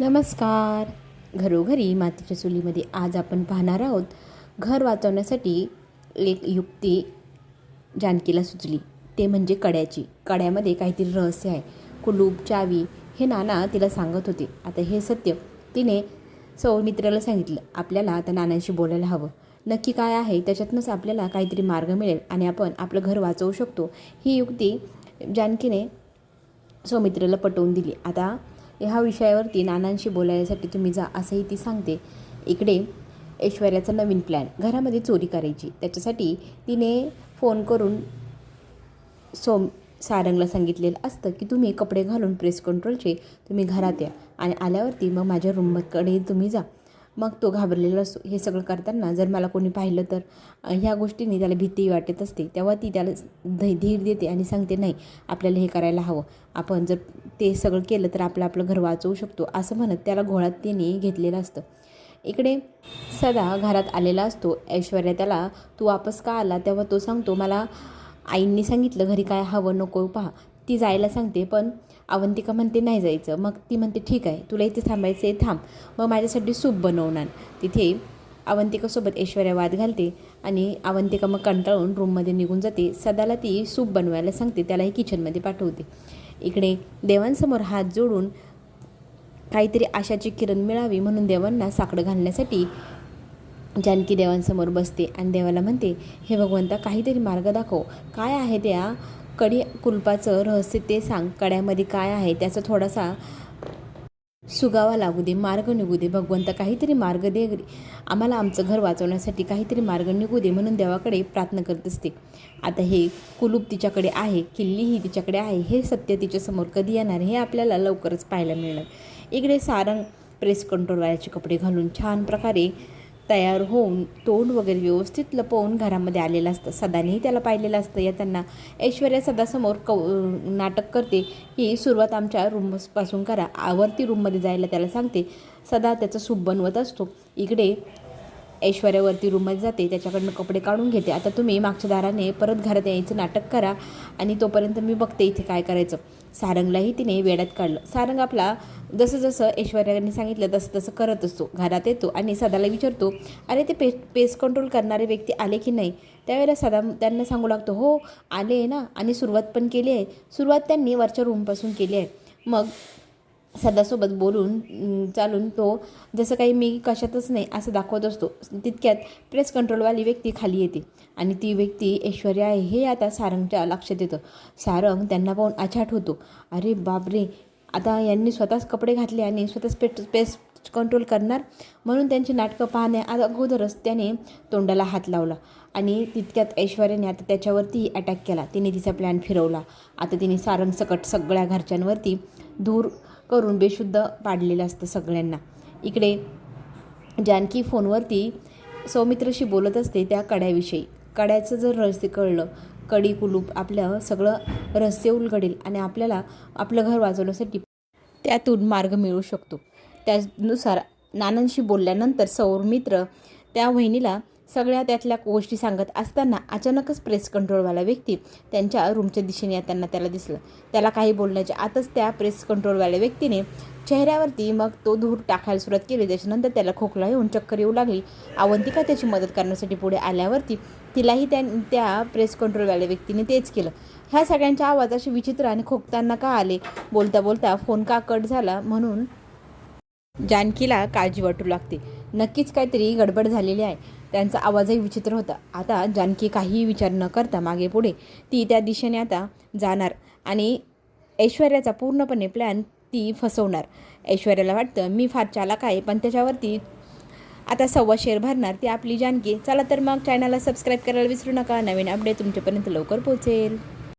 नमस्कार. घरोघरी मातीच्या चुलीमध्ये आज आपण पाहणार आहोत घर वाचवण्यासाठी एक युक्ती जानकीला सुचली. ते म्हणजे कड्याची. कड्यामध्ये काहीतरी रहस्य आहे. कुलूप चावी हे नाना तिला सांगत होते. आता हे सत्य तिने सौमित्राला सांगितलं. आपल्याला आता नानांशी बोलायला हवं. नक्की काय आहे? त्याच्यातनंच आपल्याला काहीतरी मार्ग मिळेल आणि आपण आपलं घर वाचवू शकतो. ही युक्ती जानकीने सौमित्राला पटवून दिली. आता ह्या विषयावरती नानांशी बोलायसाठी तुम्ही जा असंही ती सांगते. इकडे ऐश्वर्याचा नवीन प्लॅन घरामध्ये चोरी करायची. त्याच्यासाठी तिने फोन करून सोम सारंगला सांगितलेलं असतं की तुम्ही कपडे घालून प्रेस कंट्रोलचे तुम्ही घरात या. आणि आल्यावरती मग माझ्या रूमकडे तुम्ही जा. मग तो घाबरलेला असतो. हे सगळं करताना जर मला कोणी पाहिलं तर ह्या गोष्टीने त्याला भीती वाटत असते. तेव्हा ती त्याला ध धीर देते आणि सांगते नाही आपल्याला हे करायला हवं. आपण जर ते सगळं केलं तर आपलं आपलं घर वाचवू शकतो. असं म्हणत त्याला घोळात त्यांनी घेतलेलं असतं. इकडे सदा घरात आलेला असतो. ऐश्वर्या त्याला तू वापस का आला? तेव्हा तो सांगतो मला आईंनी सांगितलं घरी काय हवं नको पहा. ती जायला सांगते पण अवंतिका म्हणते नाही जायचं. मग ती म्हणते ठीक आहे तुला इथे थांबायचं आहे थांब. मग माझ्यासाठी सूप बनवणार. तिथे अवंतिकासोबत ऐश्वर्या वाद घालते आणि अवंतिका मग कंटाळून रूममध्ये निघून जाते. सदाला ती सूप बनवायला सांगते त्यालाही किचनमध्ये पाठवते. इकडे देवांसमोर हात जोडून काहीतरी आशाची किरण मिळावी म्हणून देवांना साकडं घालण्यासाठी जानकी देवांसमोर बसते आणि देवाला म्हणते हे भगवंता काहीतरी मार्ग दाखव. काय आहे त्या कढी कुलपाचं रहस्य ते सांग कड्यामध्ये काय आहे त्याचा थोडासा सुगावा लागू दे मार्ग निघू दे. भगवंत काहीतरी मार्ग दे. आम्हाला आमचं घर वाचवण्यासाठी काहीतरी मार्ग निघू दे म्हणून देवाकडे प्रार्थना करत असते. आता हे कुलूप तिच्याकडे आहे किल्लीही तिच्याकडे आहे हे सत्य तिच्यासमोर कधी येणार हे आपल्याला लवकरच पाहायला मिळणार. इकडे सारंग प्रेस कंट्रोलवाल्याचे कपडे घालून छान प्रकारे तयार होऊन तोंड वगैरे व्यवस्थित लपवून घरामध्ये आलेलं असतं. सदानेही त्याला पाहिलेलं असतं. या त्यांना ऐश्वर्या सदासमोर कौ नाटक करते. की सुरुवात आमच्या रूमपासून करा. आवर्ती रूममध्ये जायला त्याला सांगते. सदा त्याचं सूप बनवत असतो. इकडे ऐश्वर्यावरती रूममध्ये जाते त्याच्याकडनं कपडे काढून घेते. आता तुम्ही मागच्या दाराने परत घरात यायचं नाटक करा आणि तोपर्यंत मी बघते इथे काय करायचं. सारंगलाही तिने वेड्यात काढलं. सारंग आपला जसं जसं ऐश्वर्याने सांगितलं तसं तसं करत असतो. घरात येतो आणि सदाला विचारतो अरे ते पे पेस कंट्रोल करणारे व्यक्ती आले की नाही? त्यावेळेला सदा त्यांना सांगू लागतो हो आले आहे ना आणि सुरुवात पण केली आहे. सुरुवात त्यांनी वरच्या रूमपासून केली आहे. मग सदासोबत बोलून चालून तो जसं काही मी कशातच नाही असं दाखवत असतो तितक्यात प्रेस कंट्रोलवाली व्यक्ती खाली येते. आणि ती व्यक्ती ऐश्वर्या आहे हे आता सारंगच्या लक्षात येतं. सारंग त्यांना पाहून अछाट होतो. अरे बापरे आता यांनी स्वतःच कपडे घातले आणि स्वतःच पेट पेस कंट्रोल करणार? म्हणून त्यांची नाटकं पाहण्या अगोदरच त्याने तोंडाला हात लावला. आणि तितक्यात ऐश्वर्याने आता त्याच्यावरती अटॅक केला. तिने तिचा प्लॅन फिरवला. आता तिने सारंग सकट सगळ्या घरच्यांवरती धूर करून बेशुद्ध पाडलेलं असतं सगळ्यांना. इकडे जानकी फोनवरती सौमित्रशी बोलत असते त्या कड्याविषयी. कड्याचं जर रहस्य कळलं कडी कुलूप आपलं सगळं रहस्य उलगडेल आणि आपल्याला आपलं घर वाचवण्यासाठी त्यातून मार्ग मिळू शकतो. त्यानुसार नानांशी बोलल्यानंतर सौमित्र त्या वहिनीला सगळ्या त्यातल्या गोष्टी सांगत असताना अचानकच प्रेस कंट्रोलवाला व्यक्ती त्यांच्या रूमच्या दिशेने येताना त्याला दिसलं. त्याला काही बोलण्याच्या आतच त्या प्रेस कंट्रोलवाल्या व्यक्तीने चेहऱ्यावरती मग तो धूर टाकायला सुरुवात केली. त्याच्यानंतर त्याला खोकला येऊन चक्कर येऊ लागली. अवंतिका त्याची मदत करण्यासाठी पुढे आल्यावरती तिलाही त्या त्या प्रेस कंट्रोलवाल्या व्यक्तीने तेच केलं. ह्या सगळ्यांच्या आवाज असे विचित्र आणि खोकताना का आले? बोलता बोलता फोन का कट झाला म्हणून जानकीला काळजी वाटू लागते. नक्कीच काहीतरी गडबड झालेली आहे. त्यांचा आवाजही विचित्र होता. आता जानकी काहीही विचार न करता मागे पुढे. ती त्या दिशेने आता जाणार आणि ऐश्वर्याचा पूर्णपणे प्लॅन ती फसवणार. ऐश्वर्याला वाटतं मी फार चालाक आहे पण त्याच्यावरती आता सव्वा शेअर भरणार ती आपली जानकी. चला तर मग चॅनलला सबस्क्राईब करायला विसरू नका. नवीन अपडेट तुमच्यापर्यंत लवकर पोहोचेल.